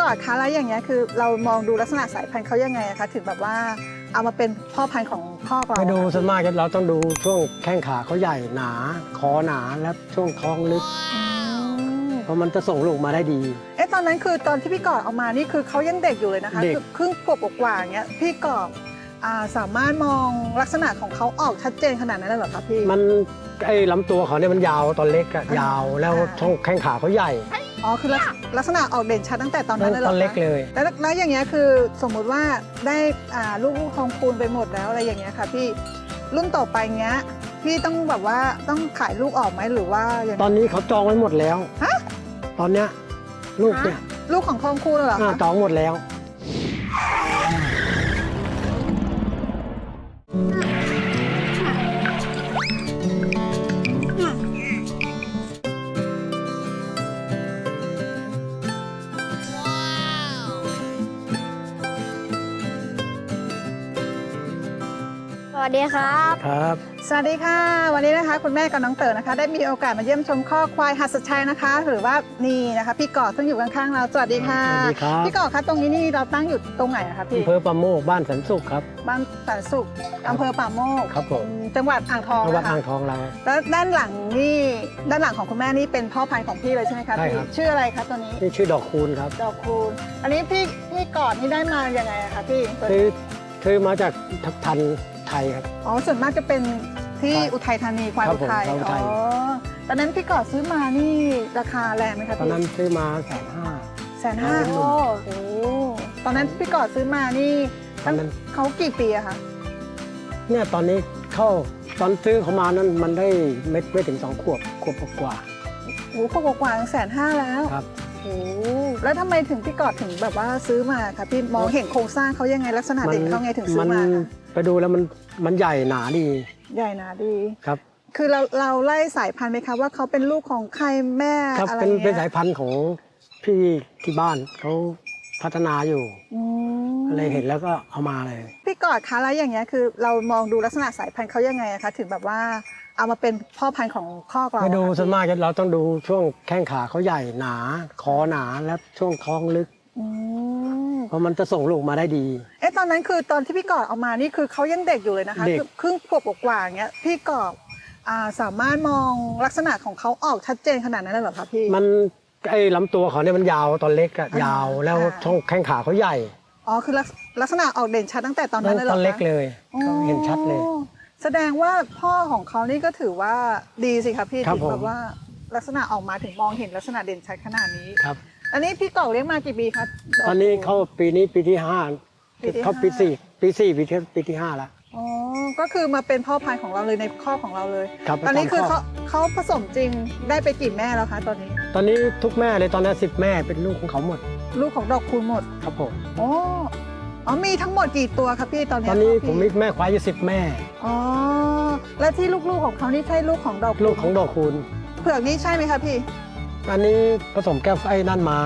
กอดคะแล้วอย่างเงี้ยคือเรามองดูลักษณะสายพันธุ์เขายังไงอะคะถึงแบบว่าเอามาเป็นพ่อพันธุ์ของพ่อเราไปดูอะส่วนมากเราต้องดูช่วงแข้งขาเขาใหญ่หนา คอหนาและช่วงท้องลึกอืมเพราะมันจะส่งลูกมาได้ดี เอ๊ะตอนนั้นคือตอนที่พี่กอดเอามานี่คือเขายังเด็กอยู่เลยนะคะเด็ก คือครึ่งขวบกว่าๆอย่างเงี้ยพี่กอดอ่าสามารถมองลักษณะของเขาออกชัดเจนขนาดนั้นเลยเหรอคะพี่ มันไอ้ลำตัวเขาเนี่ยมันยาวตอนเล็กอะยาวแล้วอ่า ช่วงแข้งขาเขาใหญ่ อ๋อ คือลักษลักษณะออกเด่นชัดตั้งแต่ตอนนั้นเลยเหรตออนคะเล็กเลย แล้วแล้วอย่างเงี้ยคือสมมุติว่าได้อ่าลูกลูกทองคูณไปหมดแล้วอะไรอย่างเงี้ยค่ะพี่รุ่นต่อไปเงี้ยพี่ต้องแบบว่าต้องขายลูกออกไหมหรือว่าอย่างตอนนี้เขาจองไว้หมดแล้ว ฮะตอนเนี้ยลูกเนี่ยลูกของทองคูณเหรออ่าคะจองหมดแล้ว วัสดีครับ ครับ สวัสดีค่ะ วันนี้นะคะ คุณแม่กับน้องเต๋อนะคะ ได้มีโอกาสมาเยี่ยมชมข้อควายหัสชัยนะคะ หรือว่านี่นะคะ พี่กอดซึ่งอยู่ข้างๆเราสวัสดีค่ะสวัสดีครับ พี่กอดคะตรงนี้นี่เราตั้งอยู่ตรงไหนนะคะพี่อำเภอปะโมกบ้านสันสุขครับ บ้านสันสุขอำเภอป่าโมกครับผมอืมจังหวัดอ่างทองจังหวัดนะคะอ่างทองเรา แล้วด้านหลังนี่ด้านหลังของคุณแม่นี่เป็นพ่อพันธุ์ของพี่เลยใช่ไหมคะใช่พี่ครับ ชื่ออะไรคะตัวนี้นี่ชื่อดอกคูณครับ ดอกคูณอันนี้พี่พี่กอดนี่ได้มายังไงอะคะพี่ตัวคือนี้คือมาจากทับทัน ไทยครับ อ๋อส่วนมากจะเป็นที่ครับอุทัยธานีควายครับอุทัยผมควายอุทัย อ๋อตอนนั้นพี่กอดซื้อมานี่ราคาแรงไหมคะตอนพี่นั้นซื้อมาแสนห้า แสนห้าเป็นหนุ่โอ้มโหตอนนั้นพี่กอดซื้อมานี่ตอนนั้น เขากี่ปีอะคะเนี่ยตอนนี้เข้าตอนซื้อเขามานั้นมันได้ไม่ไม่ถึงสองขวบขวบกว่าโอ้โหกว่าๆแสนห้าแล้วๆครับ โอ้โหแล้วทำไมถึงพี่กอดถึงแบบว่าซื้อมาคะพี่มองเห็นโครงสร้างเขายังไงลักษณะเด่นเขาไงถึงซื้อมาคะ ไปดูแล้วมันมันใหญ่หนาดีใหญ่หนาดี ครับ คือเราเราไล่สายพันธุ์ไหมคะว่าเขาเป็นลูกของใครแม่ครับอะไรเป็นเงี้ยเป็นสายพันธุ์ของพี่ที่บ้านเขาพัฒนาอยู่อืมอะไรเห็นแล้วก็เอามาเลย พี่กอดคะแล้วอย่างเงี้ยคือ เรามองดูลักษณะสายพันธุ์เขายังไงอะคะถึงแบบว่าเอามาเป็นพ่อพันธุ์ของข้อกเราไปดูอะคะส่วนมากเราต้องดูช่วงแข้งขาเขาใหญ่หนา คอหนาและช่วงท้องลึกอืม เพราะมันจะส่งลูกมาได้ดี เอ๊ะตอนนั้นคือตอนที่พี่กอดเอามานี่คือเขายังเด็กอยู่เลยนะคะเด็ก คือครึ่งขวบกว่าๆอย่างเงี้ยพี่กอดอ่าสามารถมองลักษณะของเขาออกชัดเจนขนาดนั้นเลยเหรอคะพี่ มันไอ้ลำตัวเขาเนี่ยมันยาวตอนเล็กอะอ่ายาวแล้วอ่าช่วงแข้งขาเขาใหญ่อ๋อคือลักษลักษณะออกเด่นชัดตั้งแต่ตอนนั้นเลยเหรตออนคะ เล็กเลยก็เห็นชัดเลย อ๋อแสดงว่าพ่อของเขานี่ก็ถือว่าดีสิคะพี่ครับถึงแบบผมว่าลักษณะออกมาถึงมองเห็นลักษณะเด่นชัดขนาดนี้ ครับ อันนี้พี่กอกเลี้ยงมากี่ปีคะตอนนี้เข้าปีนี้ปีที่ห้าปีที่เข้าปีห้าสี่ปีสี่ปีที่ปีที่ห้าแล้วอ๋อ ก็คือมาเป็นพ่อพันธุ์ของเราเลยในข้อกของเราเลย ครับตอนนี้ประจำคือข้เขาเขาผสมจริงได้ไปกี่แม่แล้วคะตอนนี้ ตอนนี้ทุกแม่เลยตอนนี้สิบแม่เป็นลูกของเขาหมด ลูกของดอกคูณหมด ครับผมอ๋ออ๋อมีทั้งหมดกี่ตัวคะพี่ตอนเนี้ตยอนนี้พ่ผมมีพี่แม่ควายอยู่สิบแม่ อ๋อ แล้วที่ลูกๆของเขานี่ใช่ลูกของดอกคูณลูกของดอกคูณ เผือกนี่ใช่ไหมคะพี่ อันนี้ผสมแก้วไอ้นั่นมา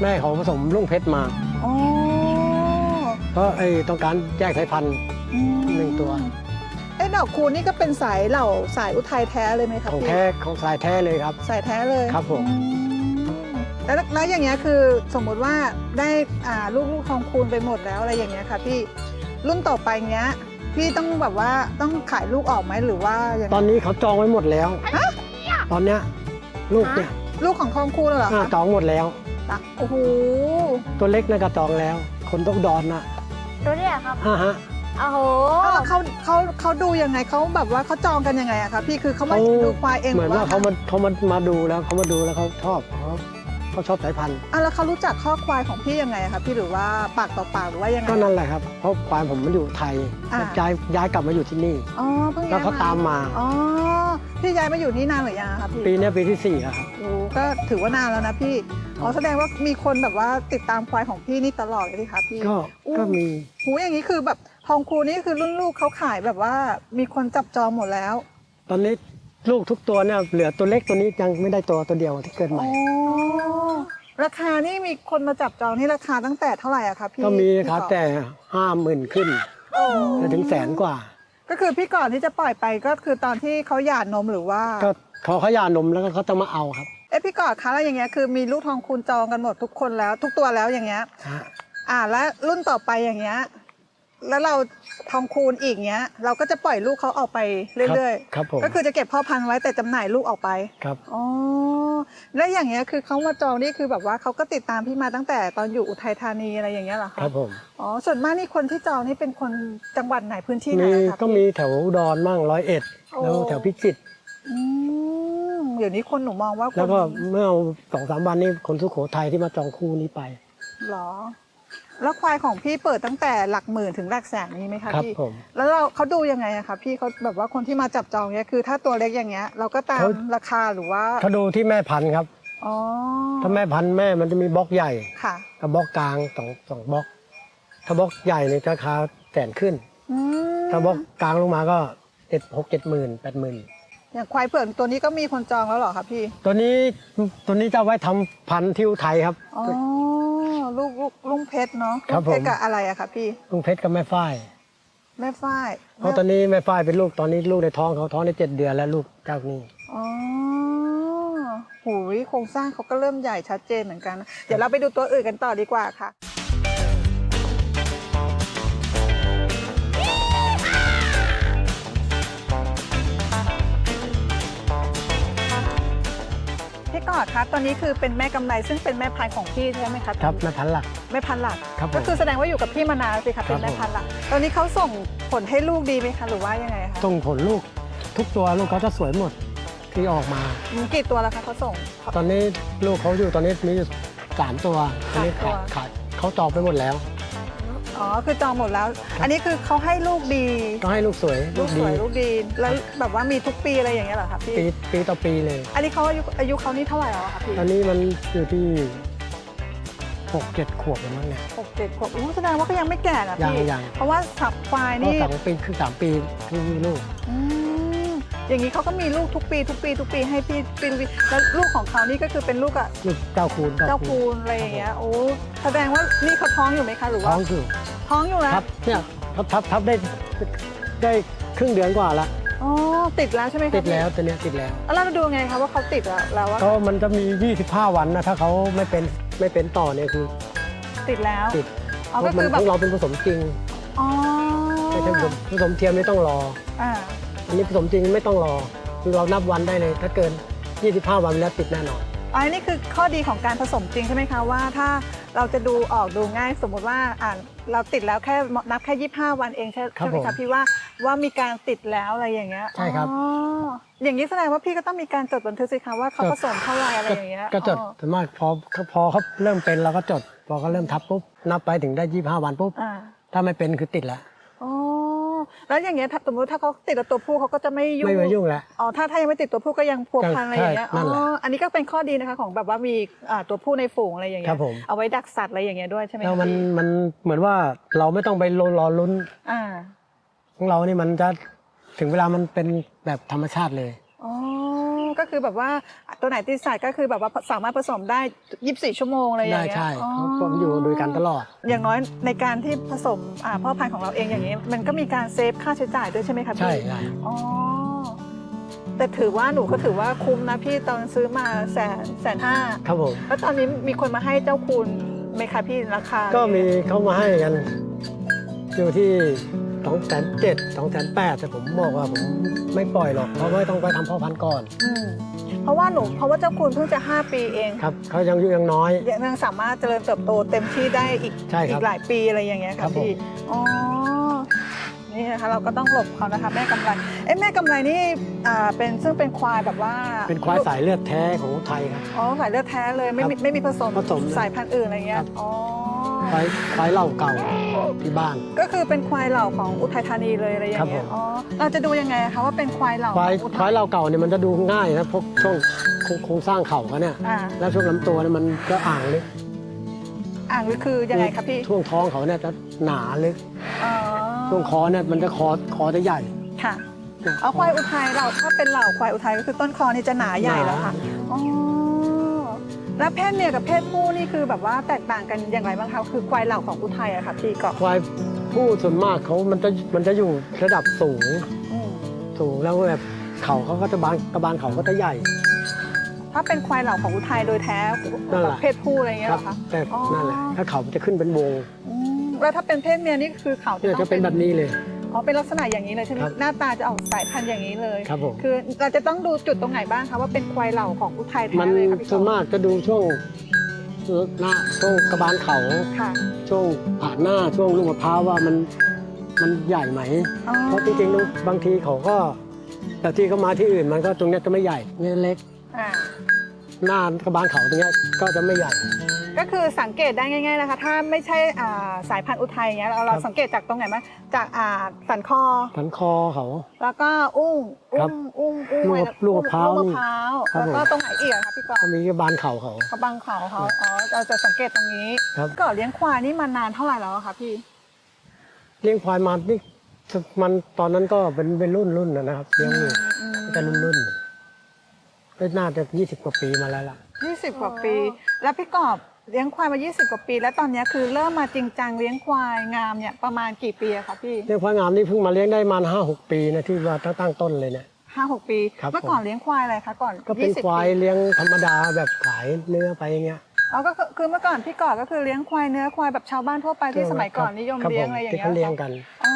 แม่เขาผสมลุงเพชรมา อ๋อเพราะไอ้ต้องการแยกสายพันธุ์อืมหนึ่งตัว เอ้ดอกคูณนี่ก็เป็นสายเหล่าสายอุทัยแท้เลยไหมคะของพี่แท้ของสายแท้เลยครับ สายแท้เลยครับผม อืแล้วแล้วอย่างเงี้ยคือสมมุติว่าได้อ่าลูกลูกทองคูณไปหมดแล้วอะไรอย่างเงี้ยค่ะพี่รุ่นต่อไปเงี้ย พี่ต้องแบบว่าต้องขายลูกออกไหมหรือว่าอย่างตอนนี้เขาจองไว้หมดแล้ว ตอนเนี้ยลูกเนี่ย ลูกของทองคูณเหรออ่าคะจองหมดแล้วอะโอ้โหตัวเล็กน่ะก็จองแล้ว คนต้องดอนน่ะตัวเนี้ยครับฮ่าฮะโอ้โหแล้วเขาเขาเขาดูยังไงเขาแบบว่าเขาจองกันยังไงอะคะพี่คือเขามาเขาดูควายเองเหมือนว่าเขาหรืมาเขามามาดูแล้วเขามาดูแล้วเขาชอบเขาเขาชอบสายพันธุ์ อะแล้วเขารู้จักข้อควายของพี่ยังไงอะคะพี่หรือว่าปากต่อปากหรือว่ายังไง ก็นั่นแหละครับ เพราะควายผมมันอยู่ไทยอ่า ย้ายย้ายกลับมาอยู่ที่นี่ อ๋อเพิ่งแล้วย้ายเขาตามมา อ๋อ พี่ย้ายมาอยู่นี่นานหรือยังอะคะพี่ปีเนี้ยปีที่สี่แล้วครับ โอ้ก็ถือว่านานแล้วนะพี่อ๋อแสดงว่ามีคนแบบว่าติดตามควายของพี่นี่ตลอดเลยดิคะพี่ ก็อู้ ก็มีหูอย่างนี้คือแบบทองคูนี่คือรุ่นลูกเขาขายแบบว่ามีคนจับจองหมดแล้วตอนนี้ลูกทุกตัวเนี่ยเหลือตัวเล็กตัวนี้ยังไม่ได้ตัวตัวเดียวที่เกิดใหม่อ๋อราคานี่มีคนมาจับจองนี่ราคาตั้งแต่เท่าไหร่อะคะพี่ก็มีพี่ครับก่อนแต่ห้าหมื่นขึ้นโอ้ไปถึงแสนกว่า ก็คือพี่ก่อนที่จะปล่อยไปก็คือตอนที่เขาหย่านมหรือว่าก็เขาเขาหย่านมแล้วก็เขาจะมาเอาครับ เอ๊ะพี่กอดคะแล้วอย่างเงี้ยคือมีลูกทองคูณจองกันหมดทุกคนแล้ว ทุกตัวแล้วอย่างเงี้ย ฮะ อ่าแล้วรุ่นต่อไปอย่างเงี้ย แล้วเราทองคูณอีกเงี้ย เราก็จะปล่อยลูกเขาออกไปเรื่อยครับผมๆก็คือจะเก็บพ่อพันธุ์ไว้แต่จำหน่ายลูกออกไปครับอ๋อแล้วอย่างเงี้ยคือเขามาจองนี่คือแบบว่าเขาก็ติดตามพี่มาตั้งแต่ตอนอยู่อุทัยธานีอะไรอย่างเงี้ยเหรอคะครับผมอ๋อส่วนมากนี่คนที่จองนี่เป็นคนจังหวัดไหนพื้นที่ไหนมีอะคะก็พี่มีแถวอุดอนมั่งร้อยเอ็ดโอ้แล้วแถวพิจิตรอืมเดี๋ยวนี้คนหนูมองว่าคนแล้วก็เมื่อสองสามวันนี้คนสุโขทัยที่มาจองคู่นี้ไปหรอ แล้วควายของพี่เปิดตั้งแต่หลักหมื่นถึงหลักแสนนี้ไหมคะครับพี่ ผม แล้วเราเขาดูยังไงอะคะพี่เขาแบบว่าคนที่มาจับจองเนี่ยคือ ถ้าตัวเล็กอย่างเงี้ย เราก็ตามเขา ราคาหรือว่าเขาดูที่แม่พันธุ์ครับ อ๋อถ้าแม่พันธุ์แม่มันจะมีบล็อกใหญ่ค่ะ กับบล็อกกลางสองสองบล็อก ถ้าบล็อกใหญ่เนี่ยราคาแสนขึ้น อืมถ้าบล็อกกลางลงมาก็เจ็ดหกเจ็ดหมื่นแปดหมื่นอย่างควายเผือกตัวนี้ก็มีคนจองแล้วเหรอคะพี่ตัวนี้ตัวนี้จะเอาไว้ทำพันธุ์ทิวไทยครับ อ๋อ ลูกลูกลุงเพชรเนาะครัลุบงเพชรผม กับอะไรอะคะพี่ลุงเพชรกับแม่ฝ้ายแม่ฝ้ายเพราะตอนนี้แม่ฝ้ายเป็นลูกตอนนี้ลูกในท้องเขาท้องได้เจ็ดเดือนแล้วลูกเจ้านี้อ๋อหูยโครงสร้างเขาก็เริ่มใหญ่ชัดเจนเหมือนกันนะเดี๋ยวเราไปดูตัวอื่นกันต่อดีกว่าค่ะ กอดครับตอนนี้คือเป็นแม่กำไรซึ่งเป็นแม่พันธุ์ของพี่ใช่ไหมคะครับแม่พันธุ์หลัก แม่พันธุ์หลัก ครับผมก็คือแสดงว่าอยู่กับพี่มานานสิคะเป็นครับแม่พันธุ์หลัก ตอนนี้เขาส่งผลให้ลูกดีไหมคะหรือว่ายังไงคะส่งผลลูกทุกตัวลูกเขาจะสวยหมดที่ออกมาอืมกี่ตัวแล้วคะเขาส่ง ตอนนี้ลูกเขาอยู่ตอนนี้มีอยู่สามตัวตอนนี้สามตัวขาดขาดเขาจองไปหมดแล้ว อ๋อ คือจองหมดแล้ว อันนี้คือเขาให้ลูกดี ก็ให้ลูกสวยลูลูกกสดีวยลูกดี แล้วแบบว่ามีทุกปีอะไรอย่างเงี้ยเหรอคะพี่ ปีปีต่อปีเลย อันนี้เขาอายุอายุเขานี่เท่าไหร่แล้วอะคะพี่ตอนนี้มันอยู่ที่หกเจ็ดขวบแล้วมั้งเนี่ย หกเจ็ดขวบอู้แสดงว่าก็ยังไม่แก่นะยังพี่ยัง เพราะว่าสับควายก็นี่สองปีคือสามปีที่มีลูก อืม อย่างนี้เขาก็มีลูกทุกปี ทุกปี ทุกปีให้พี่ปีทุกปีแล้วลูกของเขานี่ก็คือเป็นลูกอะลูกเจ้าคูณเจ้าคูณอะไรอย่างเงี้ยโอ้แสดงว่านี่เขาท้องอยู่ไหมคะหรือท้ว่าองอยู่ท้องอยู่แล้วครับเนี่ยทับทับทับได้ได้ครึ่งเดือนกว่าละอ๋อติดแล้วใช่ไหมคะติดแล้วตัวเนี้ยติดแล้วแล้วเราดูไงคะว่าเขาติดแล้วแล้วว่าก็มันจะมี 25 วันนะถ้าเขาไม่เป็นไม่เป็นต่อเนี่ยคือ ติดแล้วติดอ๋อเพก็ราะมัคืนอแบขบองเราเป็นผสมจริงอ๋อไม่ใช่ผสมผสมเทียมไม่ต้องรออ่า อันนี้ผสมจริงไม่ต้องรอคือเรานับวันได้เลย ถ้าเกิน 25 วันแล้วติดแน่นอนอ๋ออันนี้คือข้อดีของการผสมจริงใช่ไหมคะว่าถ้าเราจะดูออกดูง่ายสมมุติว่าอ่าเราติดแล้วแค่นับแค่ 25 วันเองใช่ครับใช่ไหมผมคะพี่ว่าว่ามีการติดแล้วอะไรอย่างเงี้ยใช่ครับอ๋ออย่างนี้แสดงว่าพี่ก็ต้องมีการจดบันทึกสิคะว่าเขาจดผสมเท่าไหร่อะไรอย่างเงี้ยก็จดอ๋อสามารถพอพอเขาเริ่มเป็นเราก็จด พอเขาเริ่มทับปุ๊บนับไปถึงได้ 25 วันปุ๊บอ่าถ้าไม่เป็นคือติดแล้วอ๋อ แล้วอย่างเงี้ยถ้าสมมติถ้าเขาติดกับตัวผู้เขาก็จะไม่ยุ่งไม่มายุ่งแล้วอ๋อถ้าถ้ายังไม่ติดตัวผู้ก็ยังพัวพันอะไรอย่างเงี้ยใช่นั่นแหละอ๋ออันนี้ก็เป็นข้อดีนะคะของแบบว่ามีอ่าตัวผู้ในฝูงอะไรอย่างเงี้ครัยบผม เอาไว้ดักสัตว์อะไรอย่างเงี้ยด้วยใช่ไหมแล้วคะมันมันเหมือนว่าเราไม่ต้องไปรอรอลุ้นอ่า ของเรานี่มันจะถึงเวลามันเป็นแบบธรรมชาติเลยอ๋อ ก็คือแบบว่าตัวไหนติดสัตว์ก็คือแบบว่าสามารถผสมได้ 24 ชั่วโมงอะไรอย่างได้เงี้ยใช่อ๋อเขาผมอยู่โดยกันตลอด อย่างน้อยในการที่ผสมอ่าพ่อพันธุ์ของเราเองอย่างนี้มันก็มีการเซฟค่าใช้จ่ายด้วยใช่ไหมคะพี่ ใช่ใช่อ๋อ แต่ถือว่าหนูก็ถือว่าคุ้มนะพี่ตอนซื้อมาแสนแสนห้าครับผม แล้วตอนนี้มีคนมาให้เจ้าคุณไหมคะพี่ราคาก็มีเขามาให้กัน อยู่ที่สองแสนเจ็ดสองแสนแปดแต่ผมบอกว่าผม ไม่ปล่อยหรอก เพราะว่าต้องไปทำพ่อพันธุ์ก่อน อืมเพราะว่าหนูเพราะว่าเจ้าคุณเพิ่งจะ 5 ปีเองครับเขายังอายุยังน้อย ยังสามารถเจริญเติบโตเต็มที่ได้อีกใช่ครับอีกหลายปีอะไรอย่างเงี้ยครัค่ะบผม พี่อ๋อนี่นะคะเราก็ต้องหลบเขานะคะแม่กำไรเอ้แม่กำไรนี่อ่าเป็นซึ่งเป็นควายแบบว่าเป็นควายสายเลือดแท้ของไทยครับ อ๋อสายเลือดแท้เลยไม่มีครับไม่มีผสมผสมสายพันธุ์อื่นอะไรเงี้ครัยบอ๋อ ควายควายเหล่าเก่าที่บ้าน ก็คือเป็นควายเหล่าของอุทัยธานีเลยอะไรอย่างเงี้ย ครับผม อ๋อ เราจะดูยังไงคะว่าเป็นควายเหล่าควายของอุควายเหล่าเก่าเนี่ยมันจะดูง่ายนะพวกช่วงโครงโครงสร้างเข่าเขาเนี่ย อ่าแล้วช่วงลำตัวเนี่ยมันก็อ่างลึกอ่างหรือคือยังไงครับพี่ ช่วงท้องเขาเนี่ยจะหนาลึกอ๋อช่วงคอเนี่ยมันจะคอคอจะใหญ่ ค่ะ เอาควายอุทัยเราถ้าเป็นเหล่าควายอุทัยก็คือต้นคอนี่จะหนาใหญ่แล้วค่ะ อ๋อ แล้วเพศเมียกับเพศผู้นี่คือแบบว่าแตกต่างกันอย่างไรบ้างคะคือควายเหล่าของอุทัยอะค่ะพี่ก็ควายผู้ส่วนมากเขามันจะมันจะอยู่ระดับสูงอืมสูงแล้วแบบเขาเขาก็จะบานกระบาลเขาก็จะใหญ่ ถ้าเป็นควายเหล่าของอุทัยโดยแท้นั่นแหละ เพศผู้อะไรอย่างเงี้ยคเหรัรอคะ แต่อ๋อ นั่นแหละถ้าเขาจะขึ้นเป็นวงอืมแล้วถ้าเป็นเพศเมียนี่คือเขาเนี่ยต้จะองเป็นแบบนี้เลย อ๋อเป็นลักษณะอย่างนี้เลยใช่ไหมครับหน้าตาจะออกสายพันธุ์อย่างนี้เลยครับผม คือเราจะต้องดูจุดตรงไหนบ้างคะว่าเป็นควายเหล่าของอุทัยมัแท้นเลยค่ะพี่ส่วนกบมากจะดูช่วงหน้าช่วงกระบาลเขาค่ะช่วงผ่านหน้าช่วงลูกมะพร้าวว่ามันมันใหญ่ไหม อ๋อเพราะจริงๆบางทีเขาก็แต่ที่เขามาที่อื่นมันก็ตรงเนี้ยจะไม่ใหญ่เนี่ยเล็ก อ่าหน้ากระบาลเขาตรงเนี้ยก็จะไม่ใหญ่ ก็คือสังเกตได้ง่ายๆนะคะ ถ้าไม่ใช่อ่าสายพันธุ์อุทัยอย่างเงี้ยเราเราครับสังเกตจากตรงไหนบ้างจากอ่าสันคอ สันคอเขา แล้วก็อุ้งครัอุ้บงอุ้งอุ้งลูกอะไรนลูกมะพร้าวลูกมะพร้าวครับแล้วก็ผม ตรงไหนอีกอะคะพี่กอก็มีกระบาลเขา เขากระบังเขาเขาอ๋อเราจะสังเกตตรงนี้ครับก่อนเลี้ยงควายนี่มานานเท่าไหร่แล้วอะคะพี่เลี้ยงควายมานี่มันตอนนั้นก็เป็นเป็นรุ่นรุ่นๆนะครับเลี้ยงอยู่อืม แต่รุ่นรุ่นๆก็น่าจะยี่สิบกว่าปีมาแล้วล่ะ ยี่สิบกว่าปี แล้วพี่กอบ เลี้ยงควายมา 20 กว่าปี แล้วตอนเนี้ยคือเริ่มมาจริงจังเลี้ยงควายงามเนี่ยประมาณกี่ปีอะคะพี่เลี้ยงควายงามนี่เพิ่งมาเลี้ยงได้มาห้าหกปีนะที่ว่าตั้งต้นเลยเนี่ย ห้าหกปี ครับเมื่อก่อนเลี้ยงควายอะไรคะก่อนก็เป็น20ควายปีเลี้ยงธรรมดาแบบขายเนื้อไปอย่างเงี้ยอ๋อก็คือคือเมื่อก่อนพี่กอบก็คือเลี้ยงควายเนื้อควายแบบชาวบ้านทั่วไปที่สมัยก่อนนิยมครับเลี้ยงผอะไรอย่างที่เงี้ยเขาเลี้ยงหรอคะกันอ๋อ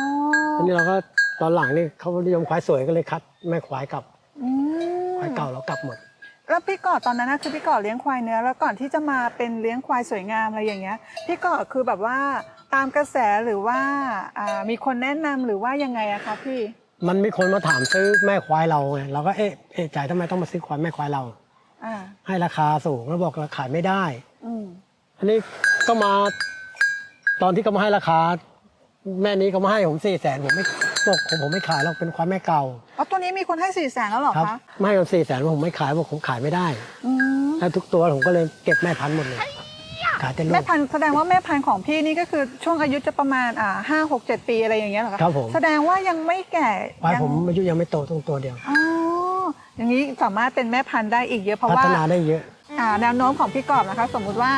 อันนี้เราก็ตอนหลังนี่เขานิยมควายสวยก็เลยคัดแม่ควายกลับอืมควายเก่าเรากลับหมด แล้วพี่กอดตอนนั้นนะคือพี่กอดเลี้ยงควายเนื้อแล้วก่อนที่จะมาเป็นเลี้ยงควายสวยงามอะไรอย่างเงี้ย พี่กอดคือแบบว่าตามกระแสหรือว่าอ่ามีคนแนะนำหรือว่ายังไงอะคะพี่ มันมีคนมาถามซื้อแม่ควายเราไงเราก็เอ๊ะเอ๊ะใจทำไมต้องมาซื้อควายแม่ควายเรา อ่า ให้ราคาสูงแล้วบอกเราขายไม่ได้ อืมอันนี้ก็มา ตอนที่เขามาให้ราคา แม่นี้เขามาให้ผมสี่แสนผมไม่ บอกผมผมไม่ขายหรอกเป็นควายแม่เก่าอ๋อตัวนี้มีคนให้สี่แสนแล้วเหรอครับคะไม่ให้ผมสี่แสนผมไม่ขายบอกผมขายไม่ได้อืมแล้วทุกตัวผมก็เลยเก็บแม่พันธุ์หมดเลยขายแต่ลูแม่ก พันธุ์แสดงว่าแม่พันธุ์ของพี่นี่ก็คือช่วงอายุจะประมาณอ่าห้าหกเจ็ดปีอะไรอย่างเงี้ยเหรอคะครับผม แสดงว่ายังไม่แก่ควายยังผมอายุยังไม่โตต้องตัวเดียว อ๋ออย่างนี้สามารถเป็นแม่พันธุ์ได้อีกเยอะเพราะพัว่า ฒนาได้เยอะ อ่าแนวโน้มของพี่กอบนะคะ สมมุติว่า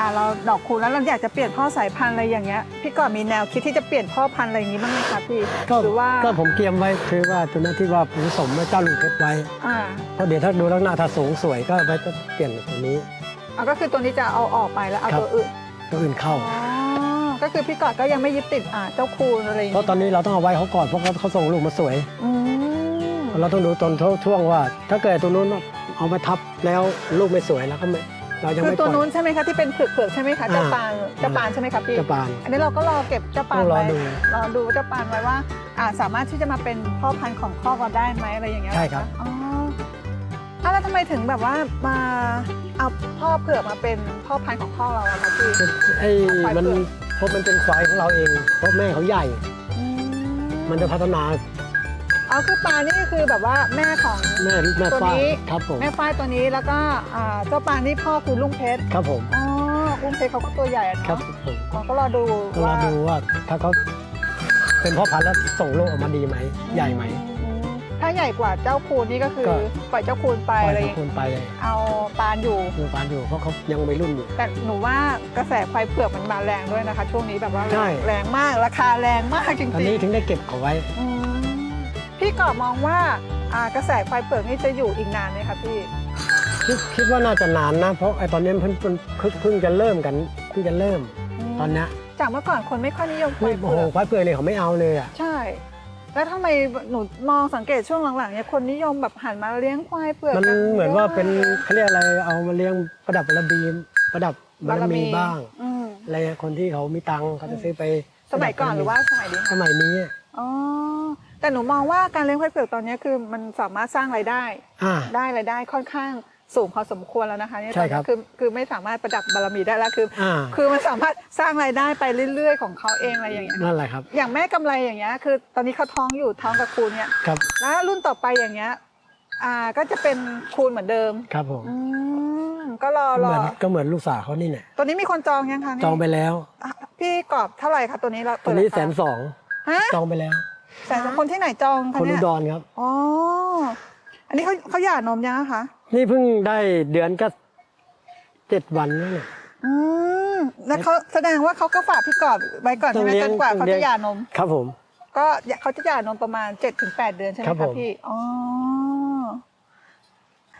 อ่าเราดอกคูณแล้วเราอยากจะเปลี่ยนพ่อสายพันธุ์อะไรอย่างเงี้ยพี่กอบมีแนวคิดที่จะเปลี่ยนพ่อพันธุ์อะไรอย่างงี้บ้างไหมคะพี่ก็หรือว่าก็ผมเตรียมไว้คือว่าตัวนั้นที่ว่าผสมไว้เจ้าลุงเพชรไว้อ่าเพราะเดี๋ยวถ้าดูลักษณะถ้าสูงสวยก็ไว้จะเปลี่ยนตัวนี้ เอาก็คือตัวนี้จะเอาออกไปแล้วเอาครับ ตัวอื่นตัวอื่นเข้า อ๋อก็คือพี่กอบก็ยังไม่ยึดติดอ่าเจ้าคูณอะไรอย่างเพราะงี้ตอนนี้เราต้องเอาไว้เขาก่อนเพราะเขาเขาส่งลูกมาสวย อืมเราต้องดูตอนช่วงว่า ถ้าเกิดตัวนู้นเอามาทับแล้วลูกไม่สวยแล้วก็ไม่ เรายังคือไม่ปตัวล่อยนู้นใช่ไหมคะที่เป็นเผือกๆใช่ไหมคะเจ้าอ่าปานเจ้าปานใช่ไหมคะพี่จะบานอันนี้เราก็รอเก็บเจ้าปาต้นองรอไว้ดู รอดูเจ้าปานไว้ว่าอ่าสามารถที่จะมาเป็นพ่อพันธุ์ของพ่อเราได้ไหมอะไรอย่างเงี้ยใช่ครับ อ๋ออะแล้วทำไมถึงแบบว่ามาเอาพ่อเผือกมาเป็นพ่อพันธุ์ของพ่อเราอะคะพี่ ไอ้ควายมันเผือก เพราะมันเป็นควายของเราเอง เพราะแม่เขาใหญ่ อืมันจะพัฒนา อ๋อคือปานนี่ก็คือแบบว่าแม่ของ แม่แม่ตัวฟ้านี้ ครับผมแม่ฝ้ายตัวนี้แล้วก็อ่าเจ้าปานนี่พ่อคือลุงเพชรครับผมอ๋อลุงเพชรเขาก็ตัวใหญ่อะครับเนาะผมเราก็รอดูต้องรอว่าดูว่าถ้าเขาเป็นพ่อพันธุ์แล้วส่งลูกออกมาดีไหมใหญ่ไหม อืมถ้าใหญ่กว่าเจ้าคูณนี่ก็คือก็ ปล่อยเจ้าคูณไปปล่อยอะไรเขาคูณไปเลยเอาปานอยู่คือปานอยู่เพราะเขายังวัยรุ่นอยู่ แต่หนูว่ากระแสควายเผือกมันมาแรงด้วยนะคะ ช่วงนี้แบบว่าใช่ แรงมากราคาแรงมากจริงตอนนี้ถึงได้เก็บเขาไว้ๆอืม พี่กอบมองว่าอ่ากระแสควายเผือกนี่จะอยู่อีกนานไหมคะพี่ คิดคิดว่าน่าจะนานนะ เพราะไอ้ตอนนี้เพิ่งเพิ่งเพิ่งเพิ่งจะเริ่มกันเพิ่งจะเริ่มมตอนเนี้ยจากเมื่อก่อนคนไม่ค่อยนิยมควาไม่ยโอ้เผืโหอกควายเผือกเนี่ยเขาไม่เอาเลยอะใช่ แล้วทำไมหนูมองสังเกตช่วงหลังๆเนี่ยคนนิยมแบบหันมาเลี้ยงควายเผือกมันกัเหมือนว่าเป็นยอะเขาเรียกอะไรเอามาเลี้ยงประดับบารมีประดับบารมีบ้างอืม อะไรคนที่เขามีตังค์เขาจะซื้อไปสมัยก่อนหรือว่าสมัยนี้สคะมัยนี้อะอ๋อ แต่หนูมองว่าการเลี้ยงควายเผือกตอนนี้คือมันสามารถสร้างรายได้ อ่า ได้รายได้ค่อนข้างสูงพอสมควรแล้วนะคะเนี่ยใช่ครับตอนนี้คือคือไม่สามารถประดับบารมีได้แล้วคือ อ่า คือมันสามารถสร้างรายได้ไปเรื่อย ๆ ของเขาเองอะไรอย่างเงี้ยนั่นแหละครับ อย่างแม่กำไรอย่างเงี้ยคือ ตอนนี้เขาท้องอยู่ท้องกับคูณเนี่ยครับ แล้วรุ่นต่อไปอย่างเงี้ยอ่าก็จะเป็นคูณเหมือนเดิมครับผมอืมก็รอรเหอมือนก็เหมือนลูกสาวเขานี่แหละตัวนี้มีคนจองยังคะเนี่ยจองไปแล้ว อะพี่กรอบเท่าไหร่คะตัวนี้เราตัวนี้เปิดราแสคานสองฮะจองไปแล้ว แสนสองคนที่ไหนจองคะคนอุเนี่ยดรครับ อ๋อ อันนี้เขาเขาหย่านมยังอะคะนี่เพิ่งได้เดือนก็เจ็ดวันนั่นแหละอืมแล้วเขาแสดงว่าเขาก็ฝากพี่กรอบไว้ก่อนใช่ไหมต้องเลี้ยจงนกว่าต้องเขาเลี้ยจะงหย่านม ครับผม ก็เขาจะหย่านมประมาณ 7-8 เดือนใช่ไหมครับผคะมพี่ อ๋อ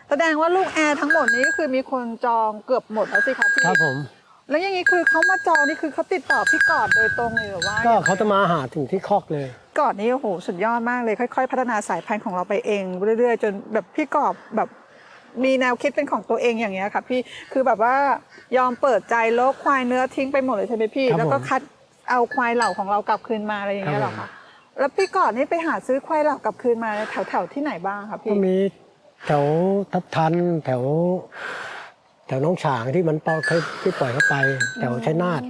แสดงว่าลูกแอร์ทั้งหมดนี้ก็คือมีคนจองเกือบหมดแล้วสิคะพี่ ครับผม แล้วอย่างนี้คือเขามาจองนี่คือเขาติดต่อพี่กอดโดยตรงเลยหรือว่าก็เขาจะมาหาถึงที่คอกเลย กอดนี่โอ้โหสุดยอดมากเลยค่อย ๆ พัฒนาสายพันธุ์ของเราไปเองเรื่อยๆ จนแบบพี่กอบแบบมีแนวคิดเป็นของตัวเองอย่างเงี้ยค่ะพี่คือแบบว่ายอมเปิดใจโลกควายเนื้อทิ้งไปหมดเลยใช่ไหมพี่ ครับแล้วก็ผมคัดเอาควายเหล่าของเรากลับคืนมาอะไรอย่างเงี้ยคเหรัรบอคะแล้วพี่กอดนี่ไปหาซื้อควายเหล่ากลับคืนมาแถวๆที่ไหนบ้างคะก็พี่มีแถวทับทันแถวแถวน้องฉางที่มันปล่อยเคยที่ปล่อยเข้าไปแถวชัยนาท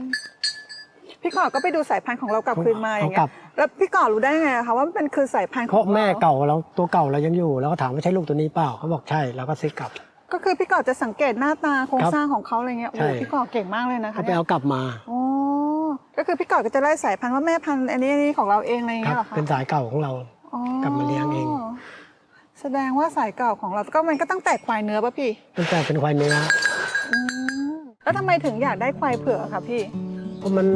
พี่กอดก็ไปดูสายพันธุ์ของเรากลับคืนมาอย่างเอากลัเงี้ยบ แล้วพี่กอดรู้ได้ไงอะคะว่ามันเป็นคือสายพันธุ์ขเพองราะแม่เราเก่าเราตัวเก่าเรายังอยู่แล้วก็ถามว่าใช่ลูกตัวนี้เปล่าเขาบอกใช่แล้วก็ซื้อกลับ ก็คือพี่กอดจะสังเกตหน้าตาโครงครับสร้างของเขาอะไรเงี้ยโอ้ใช่โหพี่กอดเก่งมากเลยนะคะเขาไปเนี่ยเอากลับมาอ๋อก็คือพี่กอดก็จะไล่สายพันธุ์ว่าแม่พันธุ์อันนี้อันนี้ของเราเองอะไรอย่างครัเงี้บ ยเหรอคะเป็นสายเก่าของเรา อ๋อกลับมาเลี้ยงเอง แสดงว่าสายเก่าของเราก็มันก็ตั้งแต่ควายเนื้อป่ะพี่ ตั้งแต่เป็นควายเนื้อ อืมแล้วทำไมถึงอยากได้ควายเผือกอะคะพี่ เพราะมัน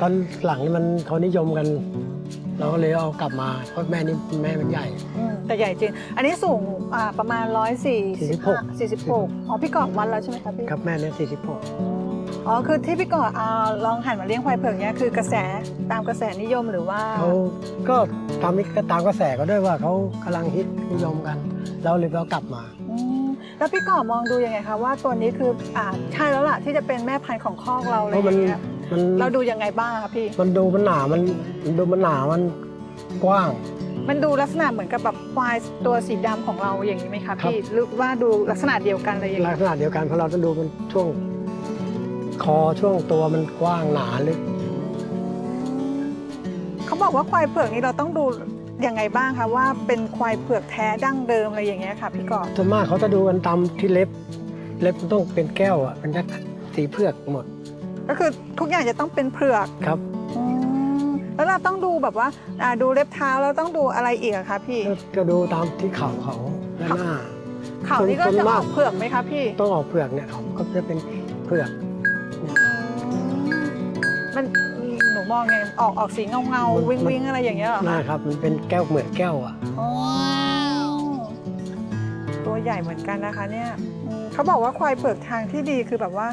ตอนหลังนี่มันเขานิยมกัน เราก็เลยเอากลับมาเพราะแม่นี่แม่มันใหญ่ อืมแต่ใหญ่จริง อันนี้สูงอ่าประมาณร้อยสี่46สี่สิบหกอ๋อพี่กอดวัดแล้วใช่ไหมคะพี่ ครับแม่เนี่ยสี่สิบหกอ๋อคือที่พี่กอดอ่าลองหันมาเลี้ยงควายเผือกเนี้ยคือกระแสตามกระแสนิยมหรือว่า เขาก็ตามนี้ก็ตามกระแสก็ด้วยว่าเขากำลังฮิตนิยมกัน เราเลยไปเอากลับมาอืม แล้วพี่ก่อมองดูยังไงคะว่าตัวนี้คืออ่าใช่แล้วล่ะที่จะเป็นแม่พันธุ์ของคอกเราอะไรเพราะอมันย่างเงี้ยมันเราดูยังไงบ้างคะพี่ มันดูมันหนามันมันดูมันหนามันกว้าง มันดูลักษณะเหมือนกับแบบควายตัวสีดำของเราอย่างนี้ไหมคะครับพี่หรือว่าดูลักษณะเดียวกันเลยอย่างลัเงี้กยษณะเดียวกันเพราะเราต้องดูมันช่วง คอช่วงตัวมันกว้างหนาลึกเขาบอกว่าควายเผือกนี้เราต้องดู ยังไงบ้างคะว่าเป็นควายเผือกแท้ดั้งเดิมอะไรอย่างเงี้ยค่ะพี่ก่อส่วนมากเขาจะดูกันตามที่เล็บ เล็บมันต้องเป็นแก้วอะเป็นแค่สีเผือกหมด ก็คือทุกอย่างจะต้องเป็นเผือกครับอืมแล้วเราต้องดูแบบว่าอ่าดูเล็บเท้าแล้วต้องดูอะไรอีกอะคะพี่ ก็ก็ดูตามที่เขาเขาและหน้า เขานี่ก็ส่วนจะมาอกอกเผือกไหมคะพี่ ต้องออกเผือกเนี่ยเขาก็จะเป็นเผือก หนูมองไงออกออกสีเงาเงามันวิงมันวิงอะไรอย่างเงี้ยเหรอหน้าครับ มันเป็นแก้วเหมือนแก้วอะ อ๋อตัวใหญ่เหมือนกันนะคะเนี่ยอืมเขาบอกว่าควายเผือกทางที่ดีคือแบบว่า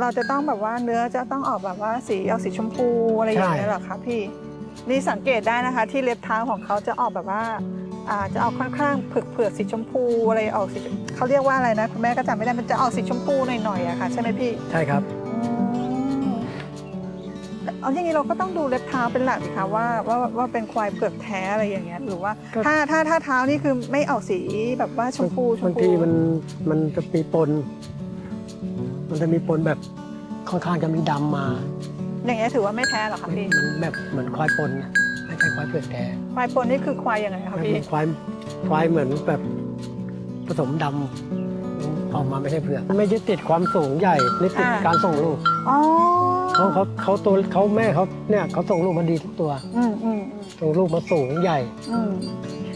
เราจะต้องแบบว่าเนื้อจะต้องออกแบบว่าสีออกสีชมพูอะไรอย่างเงี้ยเหรอคะพี่นี่สังเกตได้นะคะ ที่เล็บเท้าของเขาจะออกแบบว่าอ่าจะออกค่อนข้างเผือกเผือกๆสีชมพูอะไรออกสีเขาเรียกว่าอะไรนะคุณแม่ก็จำไม่ได้มันจะออกสีชมพูหน่อยๆอะค่ะใช่ไหมพี่ ใช่ครับอืม เอาอย่างนี้เราก็ต้องดูเล็บเท้าเป็นหลักสิคะว่าว่าว่าเป็นควายเผือกแท้อะไรอย่างเงี้ยหรือว่าก็ ถ้าถ้าถ้าเท้านี่คือไม่ออกสีแบบว่าชมพูชมบางพูทีมันมันจะมีปน มันจะมีปนแบบค่อนข้างจะมีดำมาอย่างเงี้ยถือว่าไม่แท้เหรอคะมันพี่มันแบบเหมือนควายปนนะไม่ใช่ควายเผือกแท้ควายปนนี่คือควายยังไงคะมันพี่เป็นควายควายเหมือนแบบผสมดำออกมาไม่ใช่เผือกไม่ยึดติดความสูงใหญ่นี่ติดการส่งลูก อ๋อ เขาเขาเขาตัวเขาแม่เขาเนี่ยเขาส่งลูกมาดีทุกตัว อืมอืมอืม ส่งลูกมาสูงใหญ่ อืม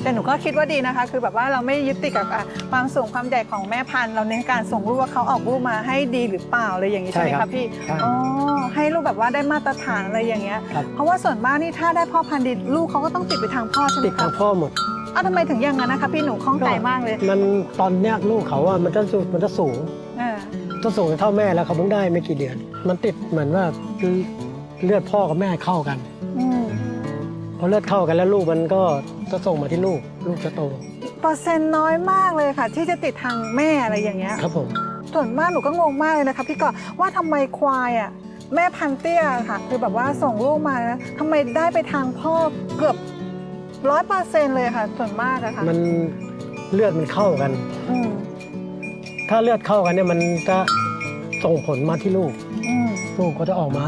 แต่หนูก็คิดว่าดีนะคะ คือแบบว่าเราไม่ยึดติดกับอะความสูงความใหญ่ของแม่พันธุ์เราเน้นการส่งลูกว่าเขาออกลูกมาให้ดีหรือเปล่าอะไรอย่างนี้ใช่ไหมใช่ครัคะบ พี่ใช่ อ๋อให้ลูกแบบว่าได้มาตรฐานอะไรอย่างเงี้ย ครับ เพราะว่าส่วนมากนี่ถ้าได้พ่อพันธุ์ดีลูกเขาก็ต้องติดไปทางพ่อใช่ไหมติดคะทางพ่อหมด อ้าวทำไมถึงอย่างนั้นนะคะพี่หนูข้องใจมากเลย มันตอนเนี้ยลูกเขาอะมันจะสูงมันจะสูง อ่าจะสูงเท่าแม่แล้วเขาเพิ่งได้ไม่กี่เดือน มันติดเหมือนว่าเลือดพ่อกับแม่เข้ากันอืมพอเลือดเข้ากันแล้วลูกมันก็จะส่งมาที่ลูกลูกจะโตเปอร์เซ็นต์น้อยมากเลยค่ะ ที่จะติดทางแม่อะไรอย่างเงี้ยครับผมส่วนมากหนูก็งงมากเลยนะคะพี่ก็ว่าทำไมควายอะแม่พันธุ์เตี้ยค่ะ คือแบบว่าส่งลูกมานะทำไมได้ไปทางพ่อเกือบร้อยเปอร์เซ็นต์เลยค่ะ ส่วนมากอะค่ะมันเลือดมันเข้ากันอืม ถ้าเลือดเข้ากันเนี่ยมันจะส่งผลมาที่ลูก อืมลูกก็จะออกมา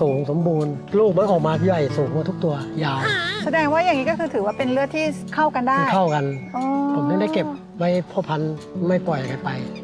สูงสมบูรณ์ ลูกมันออกมาใหญ่สูงกว่าทุกตัวยาวแสดงว่าอย่างนี้ก็คือถือว่าเป็นเลือดที่เข้ากันได้มันเข้ากัน อ๋อผมถึงได้เก็บไว้พ่อพันธุ์ไม่ปล่อยใครไปอ